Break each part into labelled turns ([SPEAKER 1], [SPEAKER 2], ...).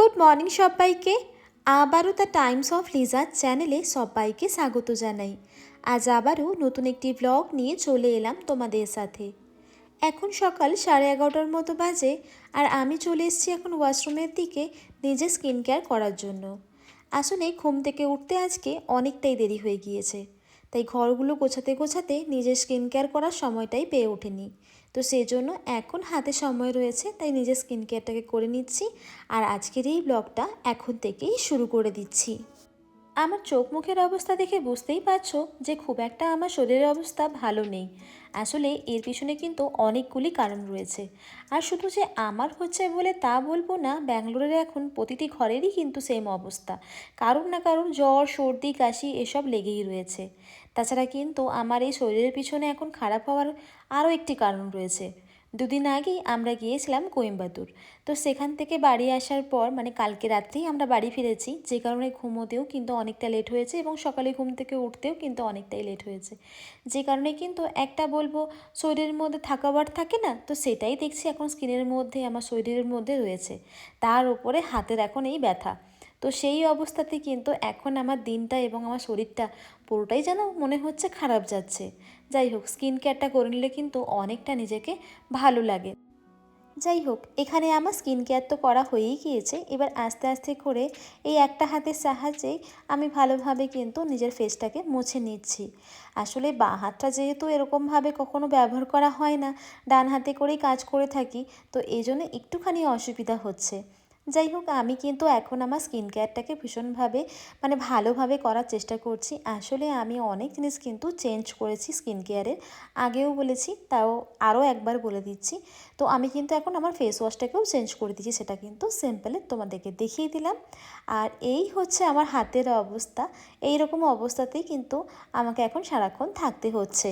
[SPEAKER 1] Good morning সবাইকে। আবারও the Times of Liza চ্যানেলে সবাইকে স্বাগত জানাই। আজ আবারও নতুন একটি ব্লগ নিয়ে চলে এলাম তোমাদের সাথে। এখন সকাল সাড়ে এগারোটার মতো বাজে আর আমি চলে এসেছি এখন ওয়াশরুমের দিকে নিজে স্কিন কেয়ার করার জন্য। আসলে ঘুম থেকে উঠতে আজকে অনেকটাই দেরি হয়ে গিয়েছে। তাই ঘরগুলো গোছাতে গোছাতে নিজের স্কিন কেয়ার করার সময়টাই পেয়ে ওঠেনি। তো সেই জন্য এখন হাতে সময় রয়েছে, তাই নিজের স্কিন কেয়ারটাকে করে নিচ্ছি আর আজকের এই ব্লগটা এখন থেকেই শুরু করে দিচ্ছি। আমার চোখ মুখের অবস্থা দেখে বুঝতেই পারছ যে খুব একটা আমার শরীরের অবস্থা ভালো নেই। আসলে এর পিছনে কিন্তু অনেকগুলি কারণ রয়েছে। আর শুধু যে আমার হচ্ছে বলে তা বলব না, ব্যাঙ্গালোরের এখন প্রতিটি ঘরেরই কিন্তু সেম অবস্থা। কারুর না কারুর জ্বর, সর্দি, কাশি এসব লেগেই রয়েছে। তাছাড়া কিন্তু আমার এই শরীরের পিছনে এখন খারাপ হওয়ার আরও একটি কারণ রয়েছে। দুদিন আগেই আমরা গিয়েছিলাম কোয়েম্বাতুর তো সেখান থেকে বাড়ি আসার পর মানে কালকে রাত্রেই আমরা বাড়ি ফিরেছি, যে কারণে ঘুমোতেও কিন্তু অনেকটা লেট হয়েছে এবং সকালে ঘুম থেকে উঠতেও কিন্তু অনেকটাই লেট হয়েছে। যে কারণে কিন্তু একটা বলব, শরীরের মধ্যে থাকাবার থাকে না, তো সেটাই দেখছি এখন স্কিনের মধ্যে, আমার শরীরের মধ্যে রয়েছে। তার উপরে হাতের এখন এই ব্যথা। তো সেই অবস্থাতে কিন্তু এখন আমার দিনটা এবং আমার শরীরটা পুরোটাই যেন মনে হচ্ছে খারাপ যাচ্ছে। যাই হোক স্কিন কেয়ারটা করে নিলে কিন্তু অনেকটা নিজেকে ভালো লাগে। যাই হোক, এখানে আমার স্কিন কেয়ার তো করা হয়েই গিয়েছে। এবার আস্তে আস্তে করে এই একটা হাতের সাহায্যেই আমি ভালোভাবে কিন্তু নিজের ফেসটাকে মুছে নিচ্ছি। আসলে বাঁ হাতটা যেহেতু এরকমভাবে কখনো ব্যবহার করা হয় না, ডান হাতে করেই কাজ করে থাকি, তো এই জন্য একটুখানি অসুবিধা হচ্ছে। যাই হোক, আমি কিন্তু এখন আমার স্কিন কেয়ারটাকে ভীষণভাবে মানে ভালোভাবে করার চেষ্টা করছি। আসলে আমি অনেক জিনিস কিন্তু চেঞ্জ করেছি স্কিন কেয়ারের আগেও বলেছি, তাও আরও একবার বলে দিচ্ছি। তো আমি কিন্তু এখন আমার ফেস ওয়াশটাকেও চেঞ্জ করে দিচ্ছি সেটা কিন্তু সিম্পলে তোমাদেরকে দেখিয়ে দিলাম। আর এই হচ্ছে আমার হাতের অবস্থা। এই রকম অবস্থাতেই কিন্তু আমাকে এখন সারাক্ষণ থাকতে হচ্ছে।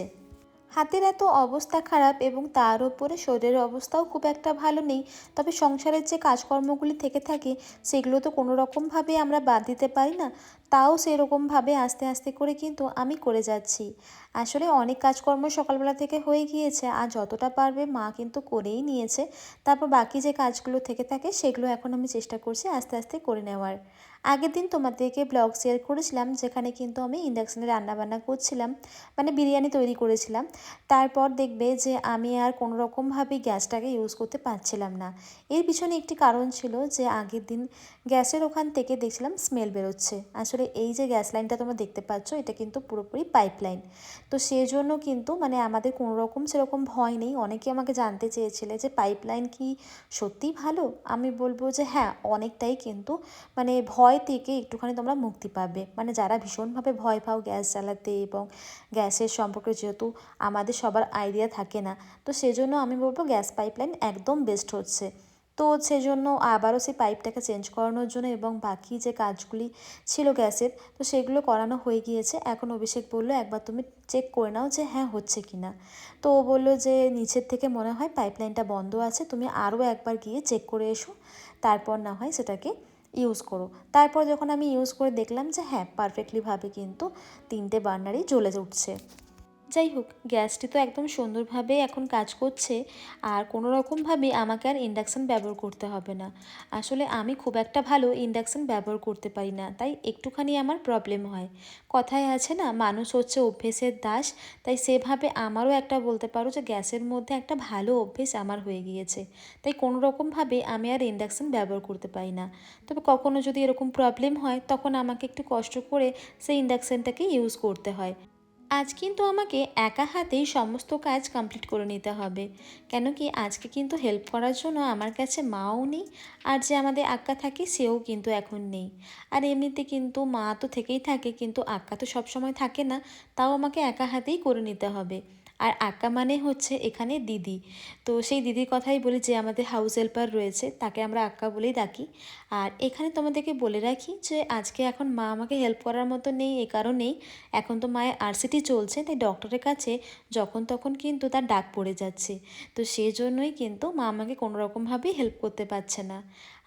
[SPEAKER 1] হাতের এত অবস্থা খারাপ এবং তার উপরে শরীরের অবস্থাও খুব একটা ভালো নেই, তবে সংসারের যে কাজকর্মগুলি থেকে থাকে, সেগুলো তো কোনো রকমভাবে আমরা বাদ দিতে পারি না। তাও সেরকমভাবে আস্তে আস্তে করে কিন্তু আমি করে যাচ্ছি। আসলে অনেক কাজকর্ম সকালবেলা থেকে হয়ে গিয়েছে, আর যতটা পারবে মা কিন্তু করেই নিয়েছে। তারপর বাকি যে কাজগুলো থেকে থাকে সেগুলো এখন আমি চেষ্টা করছি আস্তে আস্তে করে নেওয়ার। আগের দিন তোমাদেরকে ব্লগ শেয়ার করেছিলাম, যেখানে কিন্তু আমি ইন্ডাকশানে রান্নাবান্না করছিলাম মানে বিরিয়ানি তৈরি করেছিলাম। তারপর দেখবে যে আমি আর কোনো রকমভাবে গ্যাসটাকে ইউজ করতে পারছিলাম না। এর পিছনে একটি কারণ ছিল যে আগের দিন গ্যাসের ওখান থেকে দেখছিলাম স্মেল বেরোচ্ছে। আসলে এই যে গ্যাস লাইনটা তোমরা দেখতে পাচ্ছ, এটা কিন্তু পুরোপুরি পাইপ লাইন তো সেই জন্য কিন্তু মানে আমাদের কোনো রকম সেরকম ভয় নেই। অনেকে আমাকে জানতে চেয়েছিলে যে পাইপ লাইন কি সত্যিই ভালো? আমি বলব যে হ্যাঁ অনেকটাই কিন্তু মানে ভয় থেকে একটুখানি তোমরা মুক্তি পাবে। মানে যারা ভীষণভাবে ভয় পাও গ্যাস জ্বালাতে এবং গ্যাসের সম্পর্কে, যেহেতু আমাদের সবার আইডিয়া থাকে না, তো সেজন্য আমি বলব গ্যাস পাইপলাইন একদম বেস্ট হচ্ছে। তো সেজন্য আবারও সেই পাইপটাকে চেঞ্জ করানোর জন্য এবং বাকি যে কাজগুলি ছিল গ্যাসের, তো সেগুলো করানো হয়ে গিয়েছে। এখন অভিষেক বলল, একবার তুমি চেক করে নাও যে হ্যাঁ হচ্ছে কি না তো ও বলল যে, নিচের থেকে মনে হয় পাইপলাইনটা বন্ধ আছে, তুমি আরও একবার গিয়ে চেক করে এসো। তারপর না হয় সেটাকে ইউজ করো। তারপর যখন আমি ইউজ করে দেখলাম যে হ্যাঁ পারফেক্টলিভাবে কিন্তু তিনটে বার্নারই জ্বলে উঠছে। যাই হোক, গ্যাসটি তো একদম সুন্দরভাবে এখন কাজ করছে, আর কোনো রকমভাবে আমাকে আর ইন্ডাকশান ব্যবহার করতে হবে না। আসলে আমি খুব একটা ভালো ইন্ডাকশান ব্যবহার করতে পারি না, তাই একটুখানি আমার প্রবলেম হয়। কথায় আছে না, মানুষ হচ্ছে অভ্যেসের দাস, তাই সেভাবে আমারও একটা বলতে পারো যে গ্যাসের মধ্যে একটা ভালো অভ্যেস আমার হয়ে গিয়েছে, তাই কোনো রকমভাবে আমি আর ইন্ডাকশান ব্যবহার করতে পারি না। তবে কখনো যদি এরকম প্রবলেম হয়, তখন আমাকে একটু কষ্ট করে সেই ইন্ডাকশানটাকে ইউজ করতে হয়। আজ কিন্তু আমাকে একা হাতেই সমস্ত কাজ কমপ্লিট করে নিতে হবে। কেন কি আজকে কিন্তু হেল্প করার জন্য আমার কাছে মাও নেই, আর যে আমাদের আক্কা থাকে সেও কিন্তু এখন নেই। আর এমনিতে কিন্তু মা তো থেকেই থাকে, কিন্তু আক্কা তো সবসময় থাকে না, তাও আমাকে একা হাতেই করে নিতে হবে। আর আক্কা মানে হচ্ছে এখানে দিদি। তো সেই দিদির কথাই বলি যে আমাদের হাউস হেল্পার রয়েছে, তাকে আমরা আক্কা বলেই ডাকি। আর এখানে তোমাদেরকে বলে রাখি যে আজকে এখন মা আমাকে হেল্প করার মতো নেই, এ কারণেই এখন তো মায়ের আরসিটি চলছে, তাই ডক্টরের কাছে যখন তখন কিন্তু তার ডাক পড়ে যাচ্ছে। তো সেই জন্যই কিন্তু মা আমাকে কোনো রকমভাবেই হেল্প করতে পারছে না।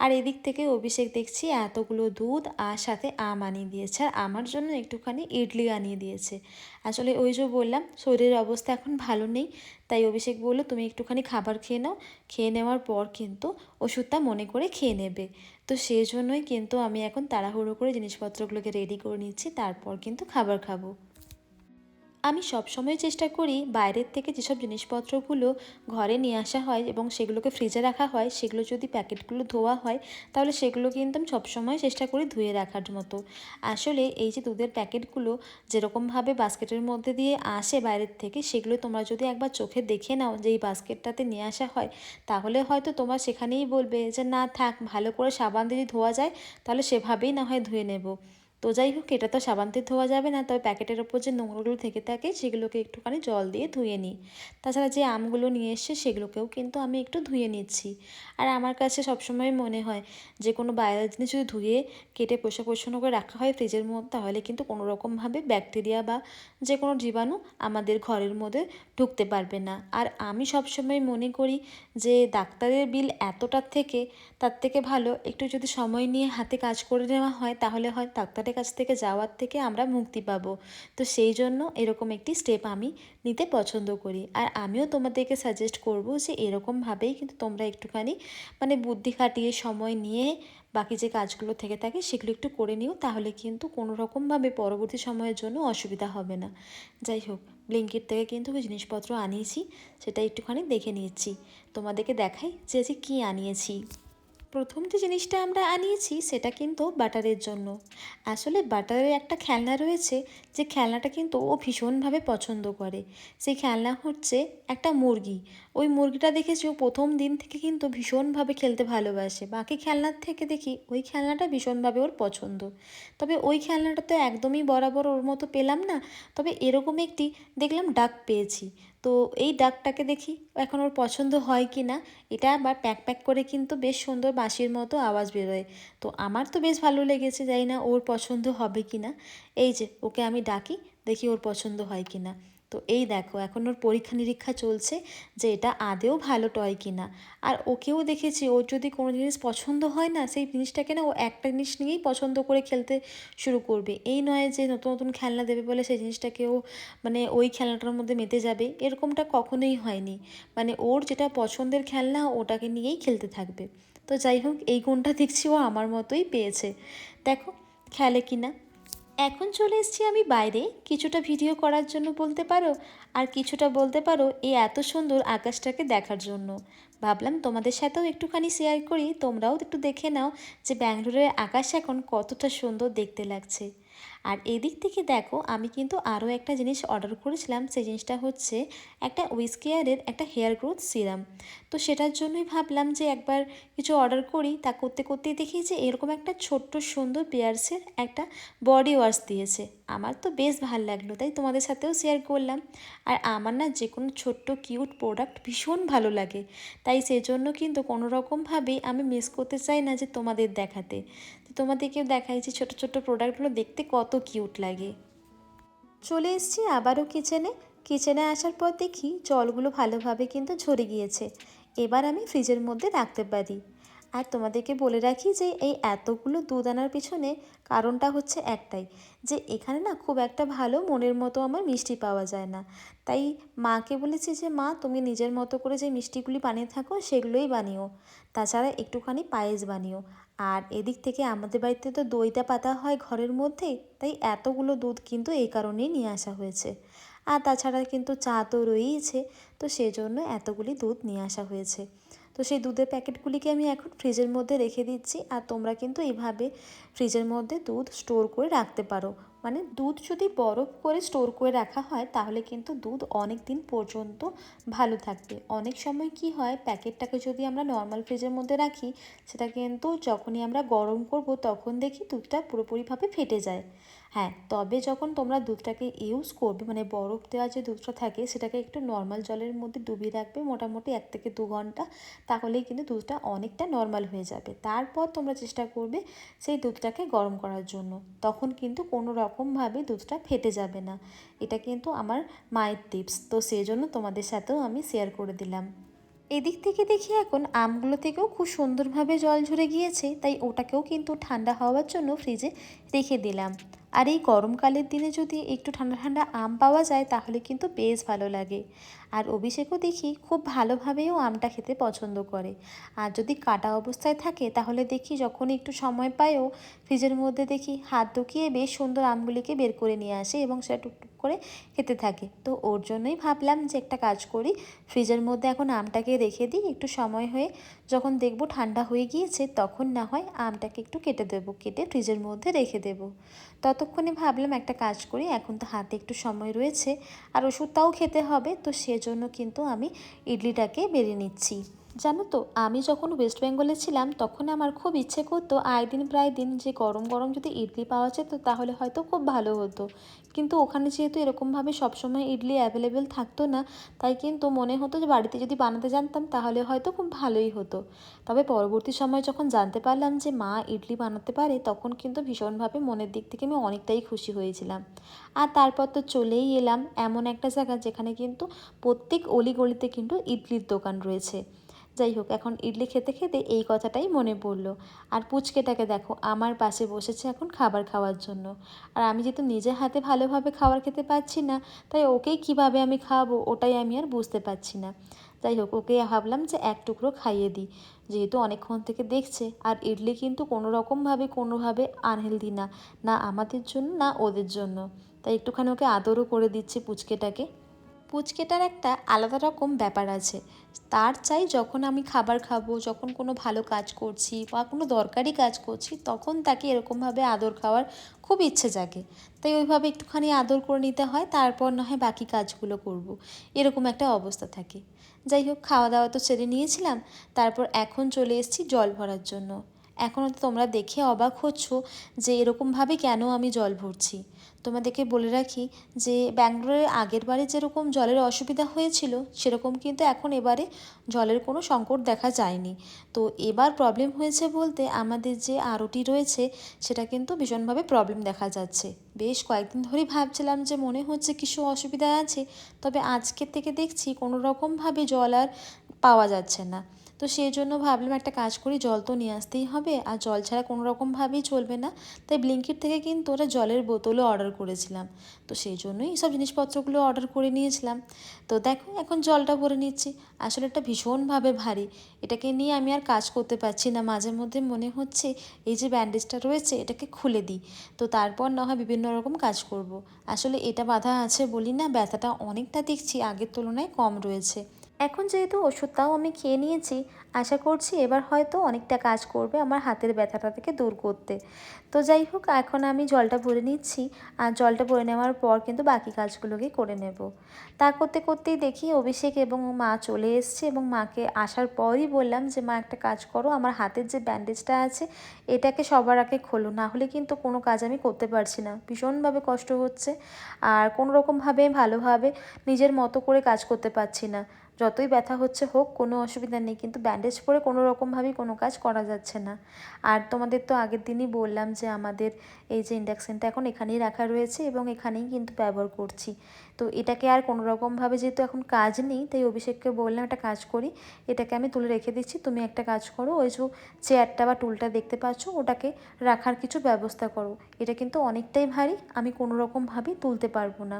[SPEAKER 1] আর এদিক থেকে অভিষেক দেখছি এতগুলো দুধ আর সাথে আম আনিয়ে দিয়েছে। আর আমার জন্য একটুখানি ইডলি আনিয়ে দিয়েছে। আসলে ওই যে বললাম, শরীরের অবস্থা এখন ভালো নেই। তাই অভিষেক বলল, তুমি একটুখানি খাবার খেয়ে নাও। খেয়ে নেওয়ার পর কিন্তু ওষুধটা মনে করে খেয়ে নেবে। তো সেই জন্যই কিন্তু আমি এখন তাড়াহুড়ো করে জিনিসপত্রগুলোকে রেডি করে নিচ্ছি। তারপর কিন্তু খাবার খাব। আমি সবসময় চেষ্টা করি বাইরের থেকে যেসব জিনিসপত্রগুলো ঘরে নিয়ে আসা হয় এবং সেগুলোকে ফ্রিজে রাখা হয়, সেগুলো যদি প্যাকেটগুলো ধোয়া হয়, তাহলে সেগুলো কিন্তু আমি সবসময় চেষ্টা করি ধুয়ে রাখার মতো। আসলে এই যে দুধের প্যাকেটগুলো যেরকমভাবে বাস্কেটের মধ্যে দিয়ে আসে বাইরের থেকে, সেগুলো তোমরা যদি একবার চোখে দেখে নাও যে এই বাস্কেটটাতে নিয়ে আসা হয়, তাহলে হয়তো তোমরা সেখানেই বলবে যে, না থাক, ভালো করে সাবান দিয়ে ধোয়া যায়, তাহলে সেভাবেই না হয় ধুয়ে নেব। তো যাই হোক, এটা তো সাবান দিয়ে ধোয়া যাবে না, তবে প্যাকেটের ওপর যে নোংরাগুলো থেকে থাকে সেগুলোকে একটুখানি জল দিয়ে ধুয়ে নিই। তাছাড়া যে আমগুলো নিয়ে এসছে সেগুলোকেও কিন্তু আমি একটু ধুয়ে নিচ্ছি। আর আমার কাছে সবসময় মনে হয় যে কোনো বাইরের জিনিস যদি ধুয়ে কেটে পোষা পরিচ্ছন্ন করে রাখা হয় ফ্রিজের মধ্যে, তাহলে কিন্তু কোনো রকমভাবে ব্যাকটেরিয়া বা যে কোনো জীবাণু আমাদের ঘরের মধ্যে ঢুকতে পারবে না। আর আমি সবসময় মনে করি যে ডাক্তারের বিল এতটার থেকে তার থেকে ভালো, একটু যদি সময় নিয়ে হাতে কাজ করে নেওয়া হয়, তাহলে হয় ডাক্তারের কাছ থেকে যাওয়ার থেকে আমরা মুক্তি পাবো। তো সেই জন্য এরকম একটি স্টেপ আমি নিতে পছন্দ করি। আর আমিও তোমাদেরকে সাজেস্ট করব যে এরকমভাবেই কিন্তু তোমরা একটুখানি মানে বুদ্ধি খাটিয়ে সময় নিয়ে বাকি যে কাজগুলো থেকে থাকে সেগুলো একটু করে নিও, তাহলে কিন্তু কোনো রকমভাবে পরবর্তী সময়ের জন্য অসুবিধা হবে না। যাই হোক ব্লিঙ্কিট থেকে কিন্তু জিনিসপত্র আনিয়েছি, সেটা একটুখানি দেখে নিয়েছি তোমাদেরকে দেখাই যে যে কী আনিয়েছি। প্রথম যে জিনিসটা আমরা আনিয়েছি সেটা কিন্তু বাটারের জন্য। আসলে বাটারের একটা খেলনা রয়েছে যে খেলনাটা কিন্তু ও ভীষণভাবে পছন্দ করে। সেই খেলনা হচ্ছে একটা মুরগি। ওই মুরগিটা দেখেছি ও প্রথম দিন থেকে কিন্তু ভীষণভাবে খেলতে ভালোবাসে। বাকি খেলনার থেকে দেখি ওই খেলনাটা ভীষণভাবে ওর পছন্দ। তবে ওই খেলনাটা তো একদমই বরাবর ওর মতো পেলাম না। তবে এরকম একটি দেখলাম ডাক পেয়েছি। তো এই ডাকটাকে দেখি এখন ওর পছন্দ হয় কি না, এটা আবার প্যাক প্যাক করে কিন্তু বেশ সুন্দর বাঁশির মতো আওয়াজ বেরোয়। তো আমার তো বেশ ভালো লেগেছে যাই না ওর পছন্দ হবে কি না। এই যে ওকে আমি ডাকি, দেখি ওর পছন্দ হয় কি না তো এই দেখো, এখন ওর পরীক্ষা নিরীক্ষা চলছে যে এটা আদেও ভালো টয় কিনা। আর ওকেও দেখেছি, ওর যদি কোনো জিনিস পছন্দ হয় না, সেই জিনিসটাকে না ও একটা জিনিস নিয়েই পছন্দ করে খেলতে শুরু করবে। এই নয় যে নতুন নতুন খেলনা দেবে বলে সেই জিনিসটাকেও মানে ওই খেলনাটার মধ্যে মেতে যাবে, এরকমটা কখনোই হয়নি। মানে ওর যেটা পছন্দের খেলনা, ওটাকে নিয়েই খেলতে থাকবে। তো যাই হোক, এই গুণটা দেখছি ও আমার মতোই পেয়েছে। দেখো, খেলে কিনা। এখন চলে এসেছি আমি বাইরে। কিছুটা ভিডিও করার জন্য বলতে পারো, আর কিছুটা বলতে পারো এই এত সুন্দর আকাশটাকে দেখার জন্য। ভাবলাম তোমাদের সাথেও একটুখানি শেয়ার করি, তোমরাও একটু দেখে নাও যে ব্যাঙ্গালোরের আকাশ এখন কতটা সুন্দর দেখতে লাগছে। আর এদিক থেকে দেখো, আমি কিন্তু আরও একটা জিনিস অর্ডার করেছিলাম, সেই জিনিসটা হচ্ছে একটা উইসকেয়ারের একটা হেয়ার গ্রোথ সিরাম তো সেটার জন্যই ভাবলাম যে একবার কিছু অর্ডার করি, তা করতে করতেই দেখি যে এরকম একটা ছোট্ট সুন্দর পেয়ার্সের একটা বডি ওয়াশ দিয়েছে। আমার তো বেশ ভালো লাগল, তাই তোমাদের সাথেও শেয়ার করলাম। আর আমার না যে কোনো ছোট্ট কিউট প্রোডাক্ট ভীষণ ভালো লাগে। তাই সেই জন্য কিন্তু কোনো রকমভাবেই আমি মিস করতে চাই না যে তোমাদের দেখাতে। তো তোমাদেরকেও দেখাই যে ছোটো ছোটো প্রোডাক্টগুলো দেখতে কত কিউট লাগে। চলে এসেছি আবারও কিচেনে কিচেনে আসার পর দেখি জলগুলো ভালোভাবে কিন্তু ঝরে গিয়েছে। এবার আমি ফ্রিজের মধ্যে রাখতে পারি। আর তোমাদেরকে বলে রাখি যে এই এতগুলো দুধ আনার পিছনে কারণটা হচ্ছে একটাই, যে এখানে না খুব একটা ভালো মনের মতো আমার মিষ্টি পাওয়া যায় না। তাই মাকে বলেছি যে, মা, তুমি নিজের মতো করে যে মিষ্টিগুলি বানিয়ে থাকো, সেগুলোই বানিও। তাছাড়া একটুখানি পায়েস বানিও। আর এদিক থেকে আমাদের বাড়িতে তো দইটা পাতা হয় ঘরের মধ্যে, তাই এতগুলো দুধ কিন্তু এই কারণেই নিয়ে আসা হয়েছে। আর তাছাড়া কিন্তু চা তো রয়েইছে, তো সেজন্য এতগুলি দুধ নিয়ে আসা হয়েছে। তো সেই দুধের প্যাকেটগুলিকে আমি এখন ফ্রিজের মধ্যে রেখে দিচ্ছি, আর তোমরা কিন্তু এইভাবে ফ্রিজের মধ্যে দুধ স্টোর করে রাখতে পারো। মানে দুধ যদি বরফ করে স্টোর করে রাখা হয়, তাহলে কিন্তু দুধ অনেক দিন পর্যন্ত ভালো থাকবে। অনেক সময় কি হয়, প্যাকেটটাকে যদি আমরা নর্মাল ফ্রিজের মধ্যে রাখি, সেটা কিন্তু যখনই আমরা গরম করব, তখন দেখি দুধটা পুরোপুরিভাবে ফেটে যায়। হ্যাঁ তবে যখন তোমরা দুধটাকে ইউজ করবে মানে বরফ দেওয়া যে দুধটা থাকে, সেটাকে একটু নর্মাল জলের মধ্যে ডুবিয়ে রাখবে মোটামুটি এক থেকে দু ঘণ্টা, তাহলেই কিন্তু দুধটা অনেকটা নর্মাল হয়ে যাবে। তারপর তোমরা চেষ্টা করবে সেই দুধটাকে গরম করার জন্য। তখন কিন্তু কোনো রকমভাবে দুধটা ফেটে যাবে না। এটা কিন্তু আমার মায়ের টিপস তো সেই জন্য তোমাদের সাথেও আমি শেয়ার করে দিলাম। এদিক থেকে দেখি এখন আমগুলো থেকেও খুব সুন্দরভাবে জল ঝরে গিয়েছে, তাই ওটাকেও কিন্তু ঠান্ডা হওয়ার জন্য ফ্রিজে রেখে দিলাম। আর এই গরমকালের দিনে যদি একটু ঠান্ডা ঠান্ডা আম পাওয়া যায়, তাহলে কিন্তু বেশ ভালো লাগে। আর অভিষেকও দেখি খুব ভালোভাবেও আমটা খেতে পছন্দ করে। আর যদি কাটা অবস্থায় থাকে, তাহলে দেখি যখন একটু সময় পায়ও, ফ্রিজের মধ্যে দেখি হাত ঢুকিয়ে বেশ সুন্দর আমগুলিকে বের করে নিয়ে আসে এবং সেটা টুকটুক করে খেতে থাকে। তো ওর জন্যই ভাবলাম যে একটা কাজ করি, ফ্রিজের মধ্যে এখন আমটাকে রেখে দিই, একটু সময় হয়ে যখন দেখব ঠান্ডা হয়ে গিয়েছে, তখন না হয় আমটাকে একটু কেটে দেবো, কেটে ফ্রিজের মধ্যে রেখে দেবো। ততক্ষণে ভাবলাম একটা কাজ করি, এখন তো হাতে একটু সময় রয়েছে, আর ওষুধটাও খেতে হবে, তো সেজন্য কিন্তু আমি ইডলিটাকে বেড়ে নিচ্ছি। জানো তো, আমি যখন ওয়েস্ট বেঙ্গলে ছিলাম, তখন আমার খুব ইচ্ছে করতো আয় দিন প্রায় দিন যে গরম গরম যদি ইডলি পাওয়া যেত, তাহলে হয়তো খুব ভালো হতো। কিন্তু ওখানে যেহেতু এরকমভাবে সবসময় ইডলি অ্যাভেলেবেল থাকতো না, তাই কিন্তু মনে হতো যে বাড়িতে যদি বানাতে জানতাম, তাহলে হয়তো খুব ভালোই হতো। তবে পরবর্তী সময় যখন জানতে পারলাম যে মা ইডলি বানাতে পারে, তখন কিন্তু ভীষণভাবে মনের দিক থেকে আমি অনেকটাই খুশি হয়েছিলাম। আর তারপর তো চলেই এলাম এমন একটা জায়গা যেখানে কিন্তু প্রত্যেক অলিগলিতে কিন্তু ইডলির দোকান রয়েছে। যাই হোক, এখন ইডলি খেতে খেতে এই কথাটাই মনে পড়ল। আর পুচকেটাকে দেখো, আমার পাশে বসেছে এখন খাবার খাওয়ার জন্য। আর আমি যেহেতু নিজের হাতে ভালোভাবে খাবার খেতে পারছি না, তাই ওকেই কীভাবে আমি খাওয়াবো ওটাই আমি আর বুঝতে পারছি না। যাই হোক, ওকে ভাবলাম যে এক টুকরো খাইয়ে দিই। যেহেতু অনেকক্ষণ থেকে দেখছে, আর ইডলি কিন্তু কোনো রকমভাবে, কোনোভাবে আনহেলদি না না আমাদের জন্য, না ওদের জন্য। তাই একটুখানি ওকে আদরও করে দিচ্ছি পুচকেটাকে। পুচকেটার একটা আলাদা রকম ব্যাপার আছে। তার চাই যখন আমি খাবার খাব, যখন কোনো ভালো কাজ করছি বা কোনো দরকারি কাজ করছি, তখন তাকে এরকমভাবে আদর খাওয়ার খুব ইচ্ছে জাগে। তাই ওইভাবে একটুখানি আদর করে নিতে হয়, তারপর না হয় বাকি কাজগুলো করব। এরকম একটা অবস্থা থাকে। যাই হোক খাওয়া দাওয়া তো ছেড়ে নিয়েছিলাম, তারপর এখন চলে এসেছি জল ভরার জন্য। এখনও তো তোমরা দেখে অবাক হচ্ছ যে এরকমভাবে কেন আমি জল ভরছি। তোমাদেরকে বলে রাখি যে ব্যাঙ্গালোরে আগের বারে যেরকম জলের অসুবিধা হয়েছিল, সেরকম কিন্তু এখন এবারে জলের কোনো সংকট দেখা যায়নি। তো এবার প্রবলেম হয়েছে বলতে আমাদের যে আরওটি রয়েছে, সেটা কিন্তু ভীষণভাবে প্রবলেম দেখা যাচ্ছে। বেশ কয়েকদিন ধরেই ভাবছিলাম যে মনে হচ্ছে কিছু অসুবিধা আছে, তবে আজকের থেকে দেখছি কোনো রকমভাবে জল আর পাওয়া যাচ্ছে না। তো সেই জন্য ভাবলাম একটা কাজ করি, জল তো নিয়ে আসতেই হবে। আর জল ছাড়া কোনো রকমভাবেই চলবে না। তাই ব্লিঙ্কিট থেকে কিন্তু ওরা জলের বোতলও অর্ডার করেছিলাম। তো সেই জন্যই সব জিনিসপত্রগুলো অর্ডার করে নিয়েছিলাম। তো দেখো, এখন জলটা ভরে নিচ্ছি। আসলে এটা ভীষণভাবে ভারী। এটাকে নিয়ে আমি আর কাজ করতে পারছি না। মাঝে মধ্যে মনে হচ্ছে এই যে ব্যান্ডেজটা রয়েছে, এটাকে খুলে দিই। তো তারপর না হয় বিভিন্ন রকম কাজ করব। আসলে এটা বাধা আছে বলি না, ব্যথাটা অনেকটা দেখছি। আগের তুলনায় কম রয়েছে। এখন যেহেতু ওষুধটাও আমি খেয়ে নিয়েছি, আশা করছি এবার হয়তো অনেকটা কাজ করবে আমার হাতের ব্যথাটা থেকে দূর করতে। তো যাই হোক, এখন আমি জলটা ভরে নিচ্ছি আর জলটা ভরে নেওয়ার পর কিন্তু বাকি কাজগুলোকে করে নেব। তা করতে করতেই দেখি অভিষেক এবং মা চলে এসছে এবং মাকে আসার পরই বললাম যে, মা, একটা কাজ করো, আমার হাতের যে ব্যান্ডেজটা আছে, এটাকে সবার আগে খোলো, না হলে কিন্তু কোনো কাজ আমি করতে পারছি না। ভীষণভাবে কষ্ট হচ্ছে আর কোনো রকমভাবে ভালোভাবে নিজের মতো করে কাজ করতে পারছি না। যতই ব্যথা হচ্ছে হোক, কোনো অসুবিধা নেই, কিন্তু ব্যান্ডেজ পরে কোনো রকমভাবেই কোনো কাজ করা যাচ্ছে না। আর তোমাদের তো আগের দিনই বললাম যে আমাদের এই যে ইন্ডাকশানটা এখন এখানেই রাখা রয়েছে এবং এখানেই কিন্তু ব্যবহার করছি। তো এটাকে আর কোনো রকমভাবে যেহেতু এখন কাজ নেই, তাই অভিষেককে বললাম একটা কাজ করি। এটাকে আমি তুলে রেখে দিচ্ছি, তুমি একটা কাজ করো, ওই যে চেয়ারটা বা টুলটা দেখতে পাচ্ছ, ওটাকে রাখার কিছু ব্যবস্থা করো। এটা কিন্তু অনেকটাই ভারী, আমি কোনো রকমভাবেই তুলতে পারব না।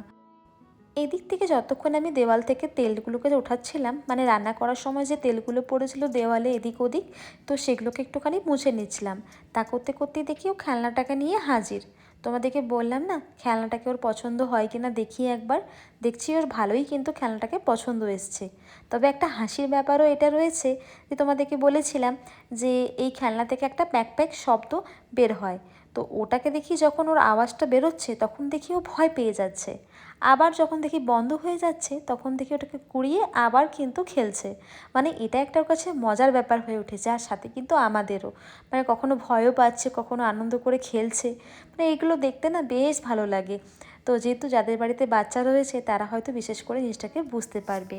[SPEAKER 1] এদিক থেকে যতক্ষণ আমি দেওয়াল থেকে তেলগুলোকে ওঠাচ্ছিলাম মানে রান্না করার সময় যে তেলগুলো পড়েছিল দেওয়ালে এদিক ওদিক, তো সেগুলোকে একটুখানি মুছে নিচ্ছিলাম। তা করতে করতেই দেখি ও খেলনাটাকে নিয়ে হাজির। তোমাদেরকে বললাম না, খেলনাটাকে ওর পছন্দ হয় কি না দেখি একবার। দেখছি ওর ভালোই কিন্তু খেলনাটাকে পছন্দ এসছে। তবে একটা হাসির ব্যাপারও এটা রয়েছে যে তোমাদেরকে বলেছিলাম যে এই খেলনা থেকে একটা প্যাক প্যাক শব্দ বের হয়। তো ওটাকে দেখি যখন ওর আওয়াজটা বেরোচ্ছে, তখন দেখি ও ভয় পেয়ে যাচ্ছে। আবার যখন দেখি বন্ধ হয়ে যাচ্ছে, তখন দেখি ওটাকে কুড়িয়ে আবার কিন্তু খেলছে। মানে এটা একটা ওর কাছে মজার ব্যাপার হয়ে উঠেছে, আর সাথে কিন্তু আমাদেরও। মানে কখনো ভয়ও পাচ্ছে, কখনো আনন্দ করে খেলছে। মানে এগুলো দেখতে না বেশ ভালো লাগে। তো যেহেতু যাদের বাড়িতে বাচ্চা রয়েছে, তারা হয়তো বিশেষ করে জিনিসটাকে বুঝতে পারবে।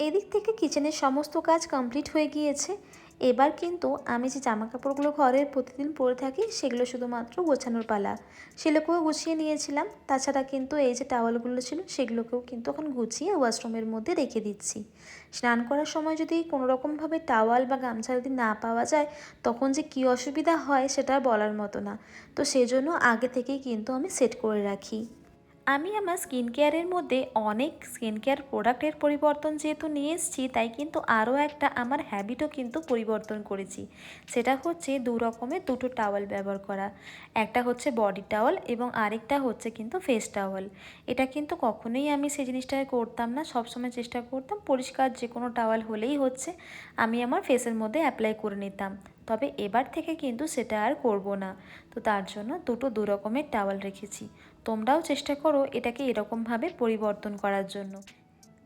[SPEAKER 1] এদিক থেকে কিচেনের সমস্ত কাজ কমপ্লিট হয়ে গিয়েছে। এবার কিন্তু আমি যে জামা কাপড়গুলো ঘরের প্রতিদিন পরে থাকি, সেগুলো শুধুমাত্র গোছানোর পালা। সেগুলোকেও গুছিয়ে নিয়েছিলাম। তাছাড়া কিন্তু এই যে টাওয়ালগুলো ছিল, সেগুলোকেও কিন্তু এখন গুছিয়ে ওয়াশরুমের মধ্যে রেখে দিচ্ছি। স্নান করার সময় যদি কোনো রকমভাবে টাওয়াল বা গামছা যদি না পাওয়া যায়, তখন যে কী অসুবিধা হয় সেটা বলার মতো না। তো সেজন্য আগে থেকেই কিন্তু আমি সেট করে রাখি। আমি আমার স্কিন কেয়ারের মধ্যে অনেক স্কিন কেয়ার প্রোডাক্টের পরিবর্তন যেহেতু নিয়ে এসেছি, তাই কিন্তু আরও একটা আমার হ্যাবিটও কিন্তু পরিবর্তন করেছি। সেটা হচ্ছে দু রকমের দুটো টাওয়াল ব্যবহার করা। একটা হচ্ছে বডি টাওয়াল এবং আরেকটা হচ্ছে কিন্তু ফেস টাওয়াল এটা কিন্তু কখনোই আমি সেই জিনিসটা করতাম না, সবসময় চেষ্টা করতাম পরিষ্কার যে কোনো টাওয়াল হলেই হচ্ছে, আমি আমার ফেসের মধ্যে অ্যাপ্লাই করে নিতাম। তবে এবার থেকে কিন্তু সেটা আর করব না। তো তার জন্য দুটো দু রকমের টাওয়াল রেখেছি। তোমরাও চেষ্টা করো এটাকে এরকমভাবে পরিবর্তন করার জন্য।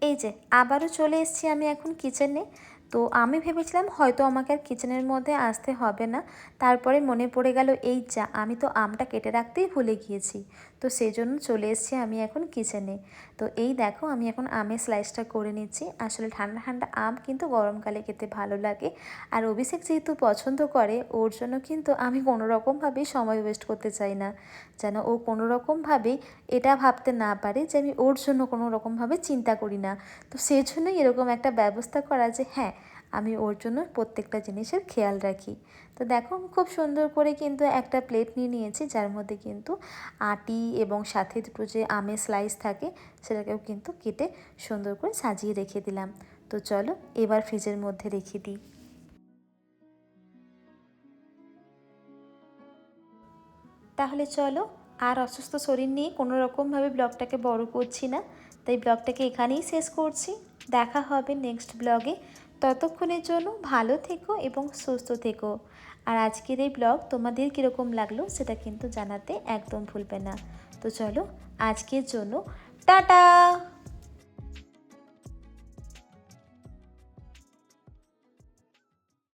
[SPEAKER 1] এই যে, আবারও চলে এসেছি আমি এখন কিচেনে তো আমি ভেবেছিলাম হয়তো আমাকে আর কিচেনের মধ্যে আসতে হবে না। তারপরে মনে পড়ে গেল, এই যা, আমি তো আমটা কেটে রাখতেই ভুলে গিয়েছি। তো সেই জন্য চলে এসেছি আমি এখন কিচেনে তো এই দেখো আমি এখন আমের স্লাইসটা করে নিচ্ছি। আসলে ঠান্ডা ঠান্ডা আম কিন্তু গরমকালে খেতে ভালো লাগে। আর অভিষেক যেহেতু পছন্দ করে, ওর জন্য কিন্তু আমি কোনো রকমভাবেই সময় ওয়েস্ট করতে চাই না। যেন ও কোনো রকমভাবেই এটা ভাবতে না পারে যে আমি ওর জন্য কোনো রকমভাবে চিন্তা করি না। তো সেই জন্যই এরকম একটা ব্যবস্থা করা যে হ্যাঁ আমি ওর জন্য প্রত্যেকটা জিনিসের খেয়াল রাখি। তো দেখো খুব সুন্দর করে কিন্তু একটা প্লেট নিয়ে নিয়েছি, যার মধ্যে কিন্তু আটি এবং সাথে দুটো যে আমের স্লাইস থাকে, সেটাকেও কিন্তু কেটে সুন্দর করে সাজিয়ে রেখে দিলাম। তো চলো, এবার ফ্রিজের মধ্যে রেখে দিই। তাহলে চলো, আর অসুস্থ শরীর নিয়ে কোনো রকমভাবে ব্লগটাকে বড় করছি না। তাই ব্লগটাকে এখানেই শেষ করছি। দেখা হবে নেক্সট ব্লগে ততক্ষণের জন্য ভালো থেকো এবং সুস্থ থেকো। আর আজকের এই ব্লগ তোমাদের কীরকম লাগল সেটা কিন্তু জানাতে একদম ভুলবে না। তো চলো, আজকের জন্য টাটা!